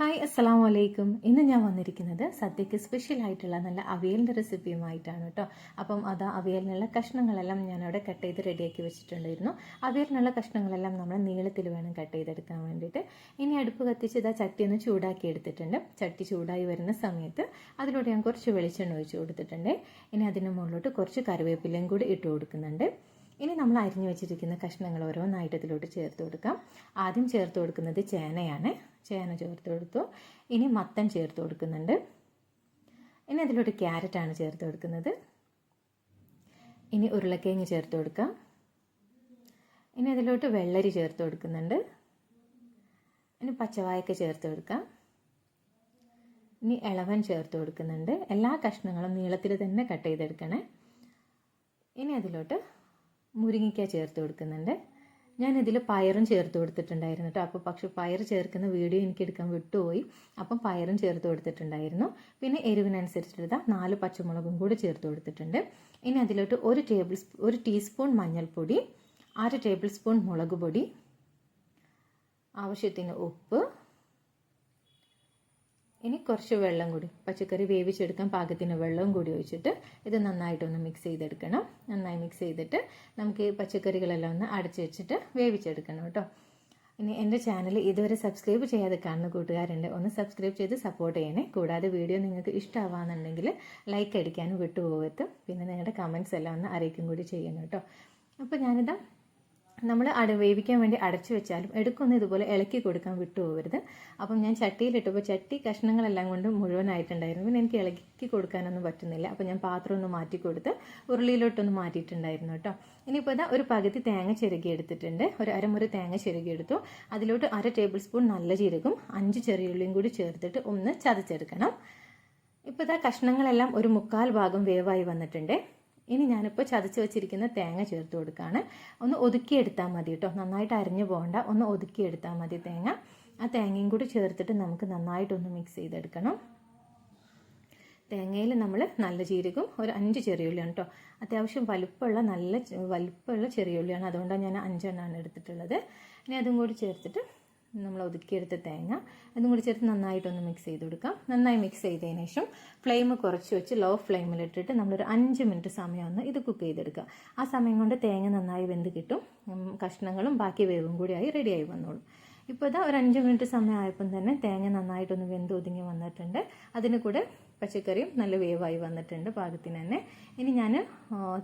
Hi അസ്സാം വലൈക്കും ഇന്ന് ഞാൻ വന്നിരിക്കുന്നത് സദ്യക്ക് സ്പെഷ്യൽ ആയിട്ടുള്ള നല്ല അവിയലിന്റെ റെസിപ്പിയുമായിട്ടാണ് കേട്ടോ അപ്പം അത് അവിയലിനുള്ള കഷ്ണങ്ങളെല്ലാം ഞാൻ അവിടെ കട്ട് ചെയ്ത് റെഡിയാക്കി വെച്ചിട്ടുണ്ടായിരുന്നു. അവിയലിനുള്ള കഷ്ണങ്ങളെല്ലാം നമ്മൾ നീളത്തിൽ വേണം കട്ട് ചെയ്തെടുക്കാൻ വേണ്ടിയിട്ട്. ഇനി അടുപ്പ് കത്തിച്ച് ഇതാ ചട്ടി ഒന്ന് ചൂടാക്കി എടുത്തിട്ടുണ്ട്. ചട്ടി ചൂടായി വരുന്ന സമയത്ത് അതിലൂടെ ഞാൻ കുറച്ച് വെളിച്ചെണ്ണ ഒഴിച്ച് കൊടുത്തിട്ടുണ്ട്. ഇനി അതിന് മുകളിലോട്ട് കുറച്ച് കറിവേപ്പിലയും കൂടി ഇട്ട് കൊടുക്കുന്നുണ്ട്. ഇനി നമ്മൾ അരിഞ്ഞു വെച്ചിരിക്കുന്ന കഷ്ണങ്ങൾ ഓരോന്നായിട്ട് ഇതിലോട്ട് ചേർത്ത് കൊടുക്കാം. ആദ്യം ചേർത്ത് കൊടുക്കുന്നത് ചേനയാണ്. ചേന ചേർത്ത് കൊടുത്തു. ഇനി മത്തൻ ചേർത്ത് കൊടുക്കുന്നുണ്ട്. ഇനി അതിലോട്ട് ക്യാരറ്റാണ് ചേർത്ത് കൊടുക്കുന്നത്. ഇനി ഉരുളക്കിഴങ്ങ് ചേർത്ത് കൊടുക്കാം. ഇനി അതിലോട്ട് വെള്ളരി ചേർത്ത് കൊടുക്കുന്നുണ്ട്. ഇനി പച്ചവായക്ക ചേർത്ത് കൊടുക്കാം. ഇനി ഇളവൻ ചേർത്ത് കൊടുക്കുന്നുണ്ട്. എല്ലാ കഷ്ണങ്ങളും നീളത്തിൽ തന്നെ കട്ട് ചെയ്തെടുക്കണേ. ഇനി അതിലോട്ട് മുരിങ്ങിക്ക ചേർത്ത് കൊടുക്കുന്നുണ്ട്. ഞാൻ ഇതിൽ പയറും ചേർത്ത് കൊടുത്തിട്ടുണ്ടായിരുന്നു കേട്ടോ. അപ്പോൾ പക്ഷെ പയർ ചേർക്കുന്ന വീഡിയോ എനിക്ക് എടുക്കാൻ വിട്ടുപോയി. അപ്പം പയറും ചേർത്ത് കൊടുത്തിട്ടുണ്ടായിരുന്നു. പിന്നെ എരിവിനനുസരിച്ചിട്ട് നാല് പച്ചമുളകും കൂടി ചേർത്ത് കൊടുത്തിട്ടുണ്ട്. ഇനി അതിലോട്ട് ഒരു ടേബിൾ ഒരു ടീസ്പൂൺ മഞ്ഞൾപ്പൊടി അര ടേബിൾ സ്പൂൺ മുളക് പൊടി ആവശ്യത്തിന് ഉപ്പ് ഇനി കുറച്ച് വെള്ളം കൂടി പച്ചക്കറി വേവിച്ചെടുക്കാൻ പാകത്തിന് വെള്ളവും കൂടി ഒഴിച്ചിട്ട് ഇത് നന്നായിട്ടൊന്ന് മിക്സ് ചെയ്തെടുക്കണം. നന്നായി മിക്സ് ചെയ്തിട്ട് നമുക്ക് ഈ പച്ചക്കറികളെല്ലാം ഒന്ന് അടച്ച് വെച്ചിട്ട് വേവിച്ചെടുക്കണം കേട്ടോ. ഇനി എന്റെ ചാനൽ ഇതുവരെ സബ്സ്ക്രൈബ് ചെയ്യാതെ കാണുന്ന കൂട്ടുകാരുണ്ട് ഒന്ന് സബ്സ്ക്രൈബ് ചെയ്ത് സപ്പോർട്ട് ചെയ്യണേ. കൂടാതെ വീഡിയോ നിങ്ങൾക്ക് ഇഷ്ടമാവാന്നുണ്ടെങ്കിൽ ലൈക്ക് അടിക്കാനും വിട്ടുപോകരുത്. പിന്നെ നിങ്ങളുടെ കമൻസ് എല്ലാം ഒന്ന് അറിയിക്കും കൂടി ചെയ്യണം കേട്ടോ. അപ്പോൾ ഞാനിതാ നമ്മൾ അട വേവിക്കാൻ വേണ്ടി അടച്ചു വെച്ചാലും എടുക്കൊന്ന് ഇതുപോലെ ഇളക്കി കൊടുക്കാൻ വിട്ടുപോകരുത്. അപ്പം ഞാൻ ചട്ടിയിലിട്ടപ്പോൾ ചട്ടി കഷ്ണങ്ങളെല്ലാം കൊണ്ട് മുഴുവനായിട്ടുണ്ടായിരുന്നു. പിന്നെ എനിക്ക് ഇളക്കി കൊടുക്കാനൊന്നും പറ്റുന്നില്ല. അപ്പം ഞാൻ പാത്രം ഒന്ന് മാറ്റി കൊടുത്ത് ഉരുളിയിലോട്ടൊന്ന് മാറ്റിയിട്ടുണ്ടായിരുന്നു കേട്ടോ. ഇനിയിപ്പോൾ ഇതാ ഒരു പകുതി തേങ്ങ ചിരകി എടുത്തിട്ടുണ്ട്. ഒരു അരമുറി തേങ്ങ ചിരകി എടുത്തു. അതിലോട്ട് അര ടേബിൾ സ്പൂൺ നല്ല ജീരകം അഞ്ച് ചെറിയുള്ളിയും കൂടി ചേർത്തിട്ട് ഒന്ന് ചതച്ചെടുക്കണം. ഇപ്പോൾ ഇതാ കഷ്ണങ്ങളെല്ലാം ഒരു മുക്കാൽ ഭാഗം വേവായി വന്നിട്ടുണ്ട്. ഇനി ഞാനിപ്പോൾ ചതച്ച് വെച്ചിരിക്കുന്ന തേങ്ങ ചേർത്ത് കൊടുക്കുകയാണ് ഒന്ന് ഒതുക്കിയെടുത്താൽ മതി കേട്ടോ നന്നായിട്ട് അരിഞ്ഞു പോകണ്ട. ഒന്ന് ഒതുക്കിയെടുത്താൽ മതി തേങ്ങ. ആ തേങ്ങയും കൂടി ചേർത്തിട്ട് നമുക്ക് നന്നായിട്ടൊന്ന് മിക്സ് ചെയ്തെടുക്കണം. തേങ്ങയിൽ നമ്മൾ നല്ല ജീരകം ഒരു അഞ്ച് ചെറിയുള്ളിയാണ് കേട്ടോ അത്യാവശ്യം വലുപ്പമുള്ള നല്ല വലുപ്പമുള്ള ചെറിയുള്ളിയാണ് അതുകൊണ്ടാണ് ഞാൻ അഞ്ചെണ്ണമാണ് എടുത്തിട്ടുള്ളത്. ഇനി അതും കൂടി ചേർത്തിട്ട് നമ്മൾ ഒതുക്കിയെടുത്ത തേങ്ങ. അതും കൂടി ചേർത്ത് നന്നായിട്ടൊന്ന് മിക്സ് ചെയ്ത് കൊടുക്കാം. നന്നായി മിക്സ് ചെയ്തതിന് ശേഷം ഫ്ലെയിം കുറച്ച് വെച്ച് ലോ ഫ്ലെയിമിലിട്ടിട്ട് നമ്മളൊരു അഞ്ച് മിനിറ്റ് സമയം ഒന്ന് ഇത് കുക്ക് ചെയ്തെടുക്കുക. ആ സമയം കൊണ്ട് തേങ്ങ നന്നായി വെന്ത് കിട്ടും. കഷ്ണങ്ങളും ബാക്കി വേവും കൂടിയായി റെഡിയായി വന്നോളും. ഇപ്പോൾ ഇതാ ഒരു അഞ്ച് മിനിറ്റ് സമയമായപ്പം തന്നെ തേങ്ങ നന്നായിട്ടൊന്ന് വെന്ത് ഒതുങ്ങി വന്നിട്ടുണ്ട്. അതിന് കൂടെ പച്ചക്കറിയും നല്ല വേവായി വന്നിട്ടുണ്ട് പാകത്തിന് തന്നെ. ഇനി ഞാൻ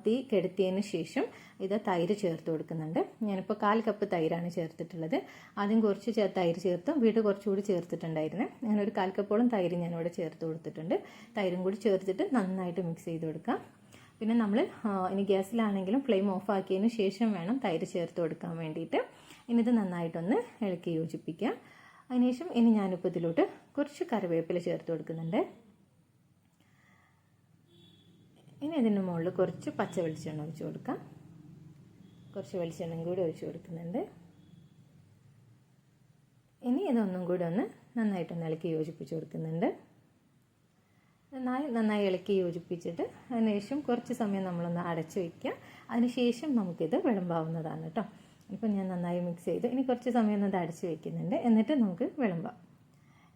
തീ കെടുത്തിയതിന് ശേഷം ഇത് തൈര് ചേർത്ത് കൊടുക്കുന്നുണ്ട്. ഞാനിപ്പോൾ കാൽ കപ്പ് തൈരാണ് ചേർത്തിട്ടുള്ളത്. ആദ്യം കുറച്ച് തൈര് ചേർത്തും. വീട് കുറച്ചുകൂടി ചേർത്തിട്ടുണ്ടായിരുന്നു. അങ്ങനെ ഒരു കാൽ കപ്പോളം തൈര് ഞാനിവിടെ ചേർത്ത് കൊടുത്തിട്ടുണ്ട്. തൈരും കൂടി ചേർത്തിട്ട് നന്നായിട്ട് മിക്സ് ചെയ്ത് കൊടുക്കാം. പിന്നെ നമ്മൾ ഇനി ഗ്യാസിലാണെങ്കിലും ഫ്ലെയിം ഓഫ് ആക്കിയതിന് ശേഷം വേണം തൈര് ചേർത്ത് കൊടുക്കാൻ വേണ്ടിയിട്ട്. ഇനി ഇത് നന്നായിട്ടൊന്ന് ഇളക്കി യോജിപ്പിക്കുക. അതിനുശേഷം ഇനി ഞാനിപ്പോൾ ഇതിലോട്ട് കുറച്ച് കറിവേപ്പില ചേർത്ത് കൊടുക്കുന്നുണ്ട്. ഇനി ഇതിന് മുകളിൽ കുറച്ച് പച്ച വെളിച്ചെണ്ണ ഒഴിച്ചു കൊടുക്കാം. കുറച്ച് വെളിച്ചെണ്ണയും കൂടി ഒഴിച്ചു കൊടുക്കുന്നുണ്ട്. ഇനി ഇതൊന്നും കൂടി ഒന്ന് നന്നായിട്ടൊന്ന് ഇളക്കി യോജിപ്പിച്ച് കൊടുക്കുന്നുണ്ട്. നന്നായി നന്നായി ഇളക്കി യോജിപ്പിച്ചിട്ട് അതിനുശേഷം കുറച്ച് സമയം നമ്മളൊന്ന് അടച്ചു വയ്ക്കുക. അതിനുശേഷം നമുക്കിത് വിളമ്പാവുന്നതാണ് കേട്ടോ. ഇപ്പം ഞാൻ നന്നായി മിക്സ് ചെയ്തു. ഇനി കുറച്ച് സമയം ഒന്ന് അടച്ച് വെക്കുന്നുണ്ട്. എന്നിട്ട് നമുക്ക് വിളമ്പാം.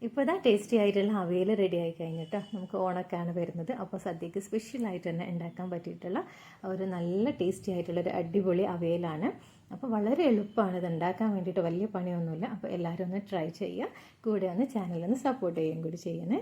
ഇപ്പോൾ ഇതാ ടേസ്റ്റി ആയിട്ടുള്ള അവയിൽ റെഡി ആയി കഴിഞ്ഞിട്ട് നമുക്ക് ഓണക്കാണ് വരുന്നത്. അപ്പോൾ സദ്യക്ക് സ്പെഷ്യലായിട്ട് തന്നെ ഉണ്ടാക്കാൻ പറ്റിയിട്ടുള്ള ഒരു നല്ല ടേസ്റ്റി ആയിട്ടുള്ള ഒരു അടിപൊളി അവയിലാണ്. അപ്പോൾ വളരെ എളുപ്പമാണ് ഇത് ഉണ്ടാക്കാൻ വേണ്ടിയിട്ട്. വലിയ പണിയൊന്നുമില്ല. അപ്പോൾ എല്ലാവരും ഒന്ന് ട്രൈ ചെയ്യുക. കൂടെ ഒന്ന് ചാനലൊന്ന് സപ്പോർട്ട് ചെയ്യുകയും കൂടി ചെയ്യണേ.